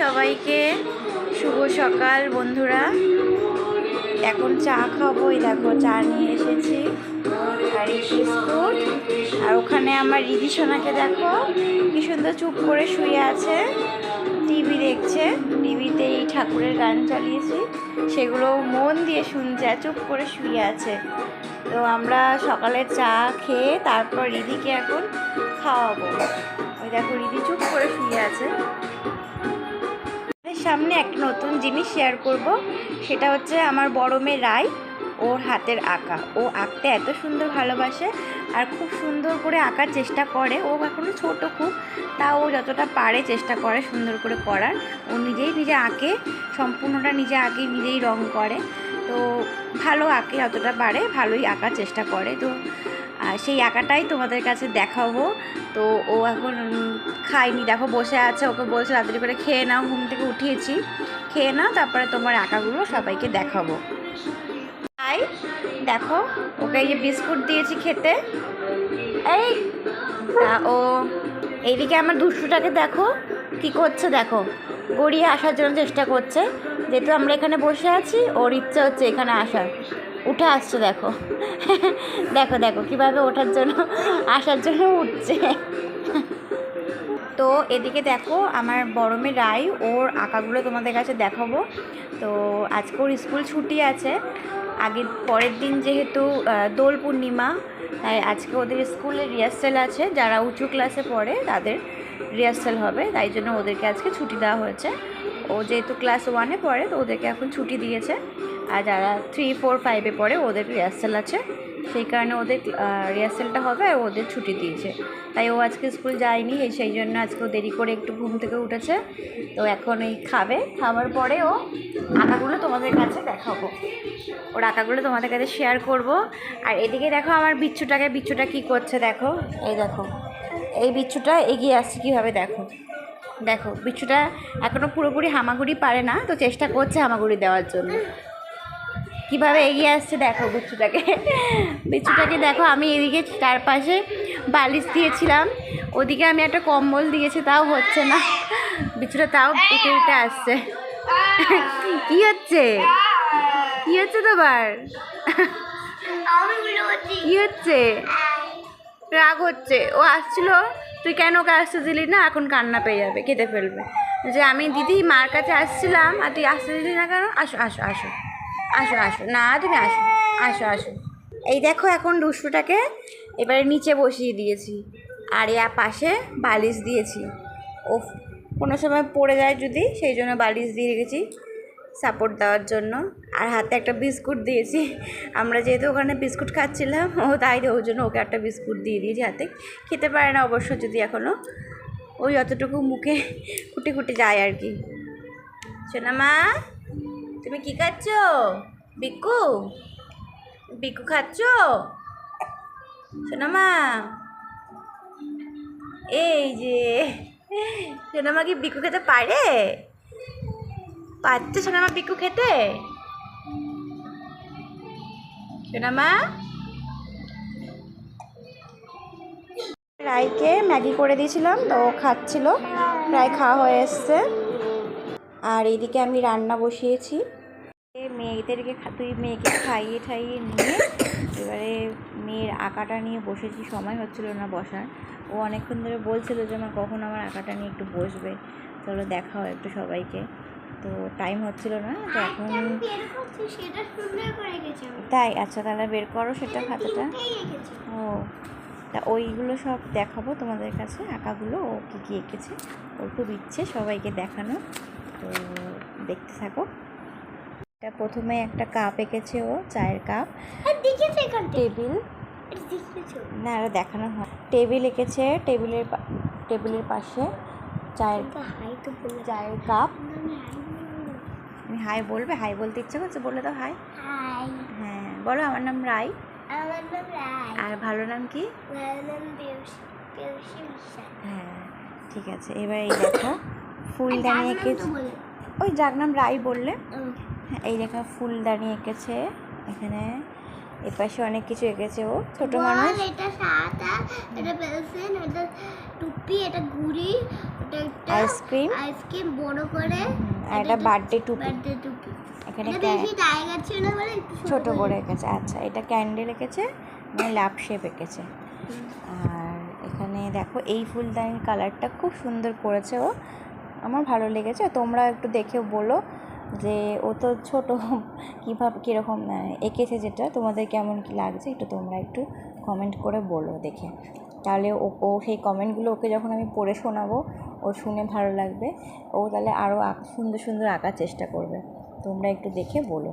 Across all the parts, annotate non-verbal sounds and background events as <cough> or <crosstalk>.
সবাইকে শুভ সকাল, বন্ধুরা। এখন চা খাব দেখো, চা নিয়ে এসেছি। আর বিস্কুট। আর ওখানে আমার রিদি সোনাকে দেখো, কি সুন্দর চুপ করে শুয়ে আছে। টিভি দেখছে। টিভিতে এই ঠাকুরের গান চালিয়েছি। সেগুলো মন দিয়ে শুনছে চুপ করে শুয়ে আছে। তো আমরা সকালে চা খেয়ে তারপর রিদিকে এখন খাওয়াবো। ওই দেখো রিদি চুপ করে শুয়ে আছে। সামনে একটা নতুন জিনিস শেয়ার করব। সেটা হচ্ছে আমার বড় মেয়ে রায়, ওর হাতের আঁকা। ও আঁকতে এত সুন্দর ভালোবাসে আর খুব সুন্দর করে আঁকার চেষ্টা করে। ও এখনও ছোট খুব, তা ও যতটা পারে চেষ্টা করে সুন্দর করে করার। ও নিজেই নিজে আঁকে, সম্পূর্ণটা নিজে আঁকে নিজেই রং করে। তো ভালো আঁকে যতটা পারে ভালোই আঁকার চেষ্টা করে। তো সেই আঁকাটাই তোমাদের কাছে দেখাবো। তো ও এখন খায়নি। দেখো, বসে আছে। ওকে বলছে, তাড়াতাড়ি করে খেয়ে নাও। ঘুম থেকে উঠিয়েছি। খেয়ে নাও, তারপরে তোমার আঁকাগুলো সবাইকে দেখাবো। তাই দেখো, ওকে এই যে বিস্কুট দিয়েছি খেতে। এই ও, এইদিকে আমার দুষ্টুটাকে দেখো, কি করছে দেখো। গড়িয়ে আসার জন্য চেষ্টা করছে। যেহেতু আমরা এখানে বসে আছি, ওর ইচ্ছে হচ্ছে এখানে আসার। উঠে আসছে, দেখো। দেখো দেখো, কীভাবে ওঠার জন্য, আসার জন্য উঠছে। তো এদিকে দেখো, আমার বড় মেয়ে রাই, ওর আঁকাগুলো তোমাদের কাছে দেখাবো। তো আজকে ওর স্কুল ছুটি আছে। আগে পরের দিন যেহেতু দোল পূর্ণিমা, তাই আজকে ওদের স্কুলে রিহার্সেল আছে। যারা উঁচু ক্লাসে পড়ে, তাদের রিহার্সেল হবে। তাই জন্য ওদেরকে আজকে ছুটি দেওয়া হয়েছে। ও যেহেতু ক্লাস ওয়ানে পড়ে, তো ওদেরকে এখন ছুটি দিয়েছে। আর যারা থ্রি ফোর ফাইভে পড়ে, ওদের রিহার্সেল আছে। সেই কারণে ওদের রিহার্সেলটা হবে আর ওদের ছুটি দিয়েছে। তাই ও আজকে স্কুল যায়নি, এই সেই জন্য আজকে ও দেরি করে একটু ঘুম থেকে উঠেছে। তো এখন এই খাবে। খাবার পরে ও আঁকাগুলো তোমাদের কাছে দেখাবো। ওর আঁকাগুলো তোমাদের কাছে শেয়ার করব। আর এদিকে দেখো আমার বিচ্ছুটাকে, বিচ্ছুটা কি করছে দেখো। এই দেখো। এই বিচ্ছুটা এগিয়ে আসছে কীভাবে দেখো। দেখো বিচ্ছুটা এখনও পুরোপুরি হামাগুড়ি পারে না তো চেষ্টা করছে হামাগুড়ি দেওয়ার জন্য। কীভাবে এগিয়ে আসছে দেখো বিচ্ছুটাকে। বিচ্ছুটাকে দেখো আমি এদিকে তার পাশে বালিশ দিয়েছিলাম ওদিকে আমি একটা কম্বল দিয়েছি তাও হচ্ছে না। বিচ্ছুটা তাও উঠে উঠে আসছে। কি হচ্ছে? কি হচ্ছে তোমার? কি হচ্ছে? রাগ হচ্ছে। ও আসছিল তুই কেন আসতে দিলি না? এখন কান্না পেয়ে যাবে, কেঁদে ফেলবে। যে আমি দিদি মার কাছে আসছিলাম, আর তুই আসতে দিলি না কেন? আসো আসো আসো। আসো আসো। না, তুমি আসো। আসো আসো। এই দেখো এখন দুষ্টুটাকে এবারে নিচে বসিয়ে দিয়েছি, আর এ পাশে বালিশ দিয়েছি। ও কোনো সময় পড়ে যায় যদি, সেই জন্য বালিশ দিয়ে রেখেছি। সাপোর্ট দেওয়ার জন্য। আর হাতে একটা বিস্কুট দিয়েছি। আমরা যেহেতু ওখানে বিস্কুট খাচ্ছিলাম, ও তাই ওই জন্য ওকে একটা বিস্কুট দিয়ে দিয়েছি হাতে। খেতে পারে না অবশ্য যদি এখনও ওই অতটুকু মুখে কুটে কুটে যায় আর কি। শোনা মা, তুমি কি খাচ্ছ? বিকু বিকু খাচ্ছ? শোনা মা? এই যে শোনা মা কি বিকু খেতে পারে? পারছে সোনামা পিকু খেতে? সোনামা রায়কে ম্যাগি করে দিয়েছিলাম, তো ও খাচ্ছিল। প্রায় খাওয়া হয়ে এসছে। আর এইদিকে আমি রান্না বসিয়েছি। মেয়েদেরকে তুই মেয়েকে খাইয়ে ঠাইয়ে নিয়ে, এবারে মেয়ের আঁকাটা নিয়ে বসেছি, সময় হচ্ছিল না বসার। ও অনেকক্ষণ ধরে বলছিল যে আমার কখন আমার আঁকাটা নিয়ে একটু বসবে? চলো দেখাও একটু সবাইকে। তো টাইম হচ্ছিল না তো এখন তাই আচ্ছা তাহলে বের করো সেটা খাতাটা। ও তা ওইগুলো সব দেখাবো তোমাদের কাছে আঁকাগুলো ও কী কী এঁকেছে। ওর খুব ইচ্ছে সবাইকে দেখানো তো দেখতে থাকো। এটা প্রথমে একটা কাপ এঁকেছে ও চায়ের কাপ টেবিল না আরও দেখানো হয়। টেবিল এঁকেছে টেবিলের টেবিলের পাশে চায়ের চায়ের কাপ হাই বলবে হাই বলতে ইচ্ছে করছে বলে তো হাই। হ্যাঁ বলো আমার নাম রাই। আমার নাম রায় আর ভালো নাম কি? হ্যাঁ ঠিক আছে এবার এই দেখো ফুলদানি এঁকেছে ওই যার নাম রাই বললে। হ্যাঁ, এই দেখো ফুলদানি এঁকেছে এখানে এপাশে অনেক কিছু এঁকেছে ও ছোট মানুষ। এটা সাদা এটা পেন্সিল এটা টুপি এটা ঘুড়ি ওটা একটা আইসক্রিম। আইসক্রিম বড় করে আর এটা বার্থডে টুপি। বার্থডে টুপি। এখানে এটা বেশি টাইগার ছিল না বলে একটু ছোট করে। এঁকেছে আচ্ছা এটা ক্যান্ডেল এঁকেছে মানে ল্যাপ শেপ এঁকেছে আর এখানে দেখো এই ফুলদানির কালারটা খুব সুন্দর করেছে ও। আমার ভালো লেগেছে। তোমরা একটু দেখে বলো যে ও তো ছোটো কীভাবে কীরকম এঁকেছে যেটা। তোমাদের কেমন কি লাগছে একটু তোমরা একটু কমেন্ট করে বলো দেখে। তাহলে ও ও সেই কমেন্টগুলো ওকে যখন আমি পড়ে শোনাবো ওর শুনে ভালো লাগবে। ও তাহলে আরও সুন্দর সুন্দর আঁকার চেষ্টা করবে। তোমরা একটু দেখে বলো।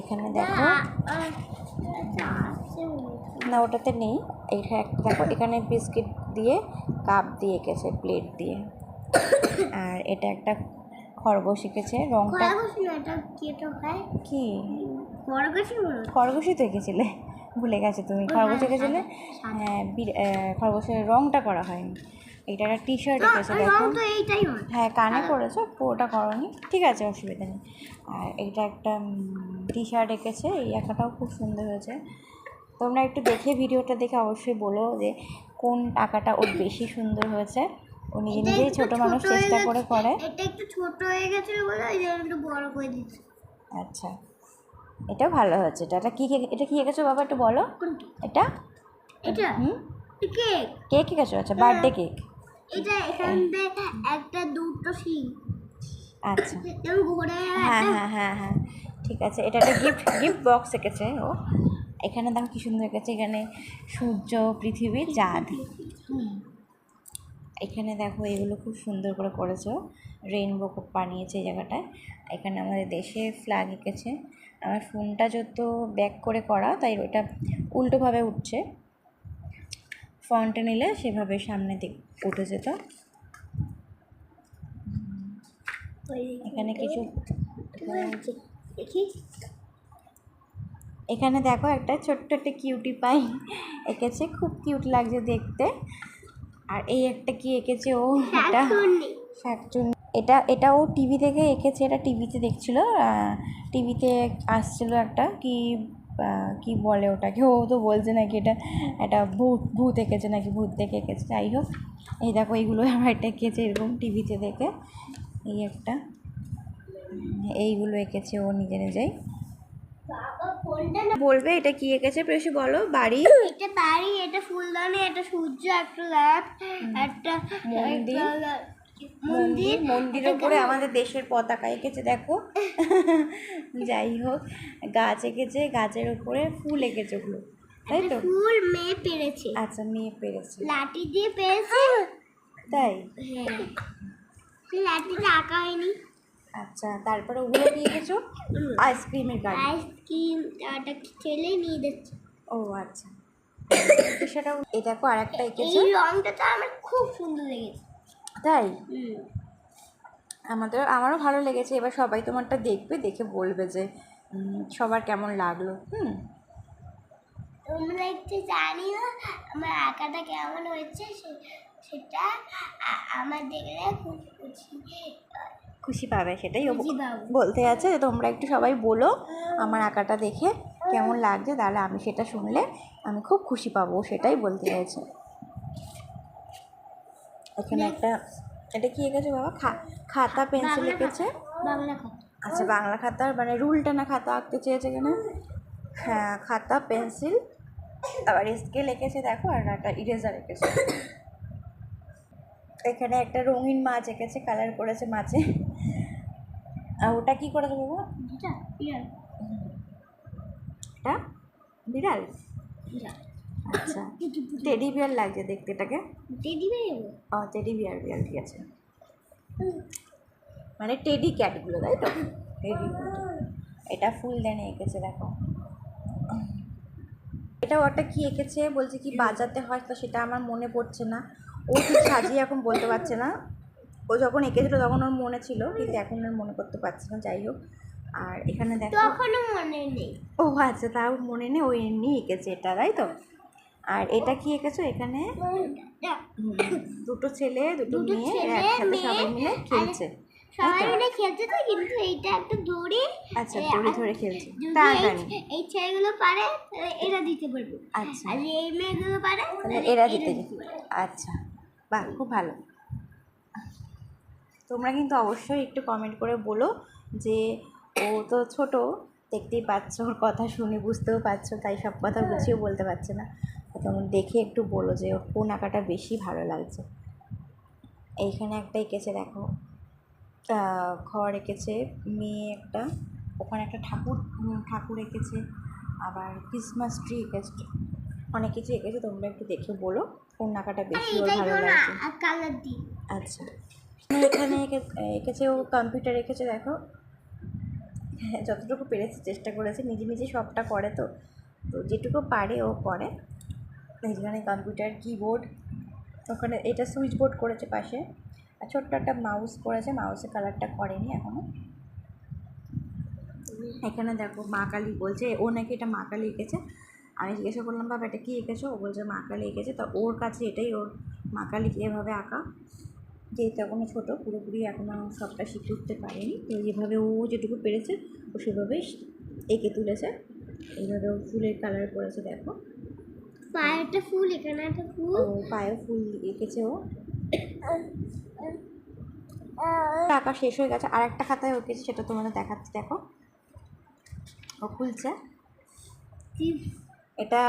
এখানে দেখো। না ওটাতে নেই। একটা দেখো এখানে বিস্কিট দিয়ে কাপ দিয়ে এঁকেছে প্লেট দিয়ে। আর এটা একটা খরগোশ এঁকেছে রংটা এটা কি খরগোশই তো এঁকেছিলে। ভুলে গেছে তুমি খরগোশ এঁকেছিলে হ্যাঁ বির- খরগোশের রংটা করা হয়নি। এটা একটা টি শার্ট এঁকেছে দেখো। হয়। হ্যাঁ কানে করেছ পুরোটা করনি। ঠিক আছে অসুবিধা নেই। আর এইটা একটা টি শার্ট এঁকেছে এই আঁকাটাও খুব সুন্দর হয়েছে। তোমরা একটু দেখে ভিডিওটা দেখে অবশ্যই বলো যে কোন আঁকাটা ওর বেশি সুন্দর হয়েছে। ও নিজে নিজেই ছোট মানুষ চেষ্টা করে করে। এটা একটু ছোট হয়ে গেছিল বলে ওই জন্য একটু বড় করে দিচ্ছি। আচ্ছা। এটাও ভালো হয়েছে। এটা এটা কী এটা কী এঁকেছো বাবা একটু বলো? এটা? এটা? হুম? কেক? কেক এঁকেছো আচ্ছা বার্থডে কেক। এটা এখান থেকে একটা দুটো শিং। আচ্ছা। ঘোড়া হ্যাঁ হ্যাঁ হ্যাঁ হ্যাঁ ঠিক আছে এটা একটা গিফট গিফট বক্স এঁকেছে ও। এখানে দাম কি সুন্দর এঁকেছে। এখানে সূর্য পৃথিবী চাঁদ। এখানে দেখো এগুলো খুব সুন্দর করে করেছ। রেইনবো খুব বানিয়েছে এই জায়গাটায়। এখানে আমাদের দেশের ফ্ল্যাগ এঁকেছে। আমার ফোনটা যত ব্যাক করে করা তাই ওটা উল্টোভাবে উঠছে। ফ্রন্টে নিলে সেভাবে সামনে দিক উঠে যেত। এখানে কিছু এখানে দেখো একটা ছোট্ট একটা কিউটি পাই এঁকেছে খুব কিউট লাগছে দেখতে। আর এই একটা কি এঁকেছে ও? এটা শাকচুন্নি। এটা এটা ও টিভি থেকে এঁকেছে এটা টিভিতে দেখছিল টিভিতে আসছিল একটা কি কি বলে ওটাকে ও তো বলছে নাকি এটা একটা ভূত ভূত এঁকেছে নাকি ভূত দেখে এঁকেছে যাই হোক। এই দেখো এইগুলো আমার একটা এঁকেছে এরকম টিভিতে দেখে এই একটা। এইগুলো এঁকেছে ও নিজে নিজেই। বলবে এটা কি এঁকেছে প্রেসি বলো বাড়ি? এটা বাড়ি এটা ফুলদানি এটা সূর্য একটা ল্যাপ একটা মন্দির। মন্দির? মন্দির মন্দিরের উপরে আমাদের দেশের পতাকা এঁকেছে দেখো। <laughs> যাই হোক গাছ এঁকেছে গাছের উপরে ফুল এঁকেছে ওগুলো তাই তো? ফুল মেয়ে পেরেছে। আচ্ছা মেয়ে পেরেছে। লাঠি দিয়ে পেরেছে। তাই? হ্যাঁ। লাঠিটা আঁকা হয়নি। আচ্ছা তারপরে ওগুলো কি এঁকেছো আইসক্রিমের গাড়ি। আইসক্রিম একটা ছেলে নিয়ে দিচ্ছে ও আচ্ছা। তো সেটাও এই দেখো আর একটা এঁকেছো। এই রংটা তো আমার খুব সুন্দর লেগেছে। তাই? আমাদের আমারও ভালো লেগেছে। এবার সবাই তোমারটা দেখবে দেখে বলবে যে সবার কেমন লাগল। হুম। তোমরা একটু জানি না আমার আঁকাটা কেমন হয়েছে? সেটা আমার দেখলে খুব খুশি খুশি পাবে সেটাই বলতে আছে যে তোমরা একটু সবাই বলো আমার আঁকাটা দেখে কেমন লাগছে? তাহলে আমি সেটা শুনলে আমি খুব খুশি পাবো সেটাই বলতে চাইছে। এখানে একটা এটা কি এঁকেছে বাবা? খাতা পেন্সিল এঁকেছে? আচ্ছা বাংলা খাতার মানে রুলটা না খাতা আঁকতে চেয়েছে এখানে হ্যাঁ খাতা পেন্সিল আবার স্কেল এঁকেছে দেখো আর একটা ইরেজার এঁকেছে। এখানে একটা রঙিন মাছ এঁকেছে কালার করেছে মাছে। আর ওটা কি করেছে বাবা? এটা বিড়াল? বিড়াল। আচ্ছা। <laughs> টেডি বিয়ার লাগছে দেখতে এটাকে? দিয়ে দিবে ও টেডি বিয়ার বিয়ার ঠিক আছে। মানে টেডি ক্যাটগুলো তাই তো? টেডি এটা ফুলদানি এঁকেছে দেখো। এটাও একটা কি এঁকেছে? বলছে কি বাজাতে হয় তো সেটা আমার মনে পড়ছে না। ও ঠিক সাজিয়ে এখন বলতে পারছে না। ও যখন এঁকেছিল তখন ওর মনে ছিল কিন্তু এখন আর মনে করতে পারছে না যাই হোক। আর এখানে দেখো তখনও মনে নেই। ও আচ্ছা তাও মনে নেই ও এমনি এঁকেছে এটা তাই তো? আর এটা কি এঁকেছো এখানে? দুটো ছেলে দুটো মেয়ে একসাথে সবাই মিলে খেলছে। সবাই মিলে খেলছে তো কিন্তু এইটা একটা দড়ি। আচ্ছা এ, দড়ি ধরে খেলছি। টানাটানি এই- এই ছেলেগুলো পারে এরা দিতে পারবে। আচ্ছা। আর এই মেয়েগুলো পারে তাহলে তাহলে এরা দিতে দিতে আচ্ছা বাহ খুব ভালো। তোমরা কিন্তু অবশ্যই একটু কমেন্ট করে বলো যে ও তো ছোট দেখতেই পাচ্ছ ওর কথা শুনে বুঝতেও পারছ তাই সব কথা গুছিয়ে বলতে পারছে না। তোমরা দেখে একটু বলো যে কোন আঁকাটা বেশি ভালো লাগছে। এইখানে একটা এঁকেছে দেখো ঘর এঁকেছে মেয়ে একটা ওখানে একটা ঠাকুর ঠাকুর এঁকেছে আবার ক্রিসমাস ট্রি এঁকেছে অনেক কিছু এঁকেছে তোমরা একটু দেখে বলো কোন আঁকাটা বেশি ওর ভালো লাগছে। আচ্ছা এখানে এঁকে- এঁকেছে ও কম্পিউটার এঁকেছে দেখো। হ্যাঁ যতটুকু পেরেছে চেষ্টা করেছে নিজে নিজে সবটা করে তো তো যেটুকু পারে ও করে। এখানে কম্পিউটার কিবোর্ড ওখানে এটা সুইচ বোর্ড করেছে পাশে। আর ছোট্ট একটা মাউস করেছে মাউসের কালারটা করেনি এখনও এখানে দেখো মা কালী বলছে, ও নাকি এটা মা কালী এঁকেছে। আমি জিজ্ঞাসা করলাম, বাবা, এটা কী এঁকেছো? ও বলছে, মা কালী এঁকেছে। তা ওর কাছে এটাই ওর মা কালীকে এভাবে আঁকা। যেহেতু এখনও ছোটো, পুরোপুরি এখনও সবটা শিখে উঠতে পারেনি। তো যেভাবে ও যেটুকু পেরেছে, ও সেভাবেই এঁকে তুলেছে। এইভাবে ও ফুলের কালার করেছে, দেখো। পায়ে একটা ফুল এখানে একটা ফুল পায়ে ফুল এঁকেছে ও। টাকা শেষ হয়ে গেছে। আর একটা খাতায় ওকেছে সেটা তোমাদের দেখাচ্ছি দেখো। ও খুলছে। এটা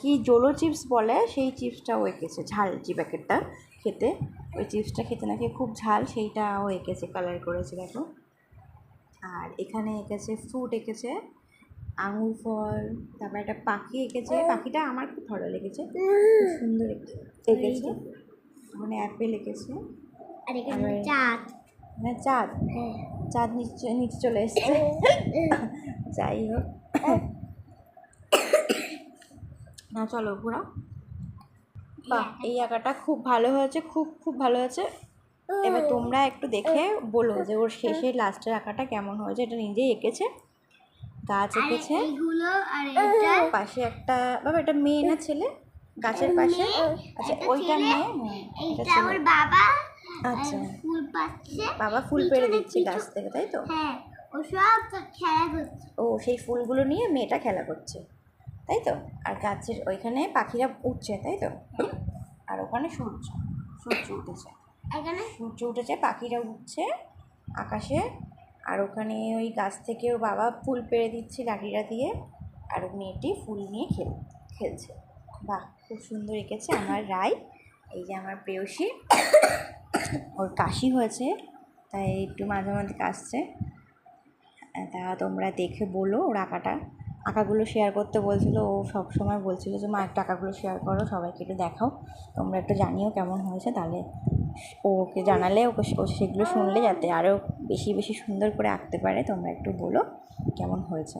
কি জোলো চিপস বলে সেই চিপসটা ও এঁকেছে ঝাল যে প্যাকেটটা খেতে। ওই চিপসটা খেতে নাকি খুব ঝাল সেইটা ও এঁকেছে কালার করেছে দেখো। আর এখানে এঁকেছে ফ্রুট এঁকেছে। আঙুর ফল তারপর একটা পাখি এঁকেছে। পাখিটা আমার খুব ভালো লেগেছে। খুব সুন্দর এঁকে- এঁকেছে? ওখানে অ্যাপেল এঁকেছে। চাঁদ। হ্যাঁ চাঁদ। হ্যাঁ। চাঁদ নিচে নিচে চলে এসছে। যাই হোক। না চলো ঘোরা বাহ এই আঁকাটা খুব ভালো হয়েছে খুব খুব ভালো হয়েছে। এবার তোমরা একটু দেখে বলো যে ওর শেষে লাস্টের আঁকাটা কেমন হয়েছে? এটা নিজেই এঁকেছে? গাছ এঁকেছে। পাশে একটা বাবা এটা মেয়ে না ছেলে? গাছের পাশে। আচ্ছা ওইটা মেয়ে? এটা বাবা আচ্ছা। ফুল পাচ্ছে। বাবা ফুল পেড়ে দিচ্ছে গাছ থেকে তাই তো? হ্যাঁ ও সব খেলা করছে। ও সেই ফুলগুলো নিয়ে মেয়েটা খেলা করছে তাই তো? আর গাছের ওইখানে পাখিরা উঠছে তাই তো? আর ওখানে সূর্য সূর্য উঠেছে। এখানে? সূর্য উঠেছে পাখিরা উঠছে আকাশে আর ওখানে ওই গাছ থেকে ওর বাবা ফুল পেড়ে দিচ্ছে লাঠিটা দিয়ে আর মেয়েটি ফুল নিয়ে খেল, খেলছে। বাহ, খুব সুন্দর এঁকেছে আমার রায় এই যে আমার প্রেয়সী। ওর কাশি হয়েছে, তাই একটু মাঝে মাঝে কাশছে। তা তোমরা দেখে বলো ওর আঁকাটা। আঁকাগুলো শেয়ার করতে বলছিল, ও সব সময় বলছিল যে, মা, একটু আঁকাগুলো শেয়ার করো, সবাইকে একটু দেখাও। তোমরা একটু জানিও কেমন হয়েছে, তাহলে ওকে জানালে, ওকে ও সেগুলো শুনলে যাতে আরও বেশি বেশি সুন্দর করে আঁকতে পারে। তোমরা একটু বলো কেমন হয়েছে।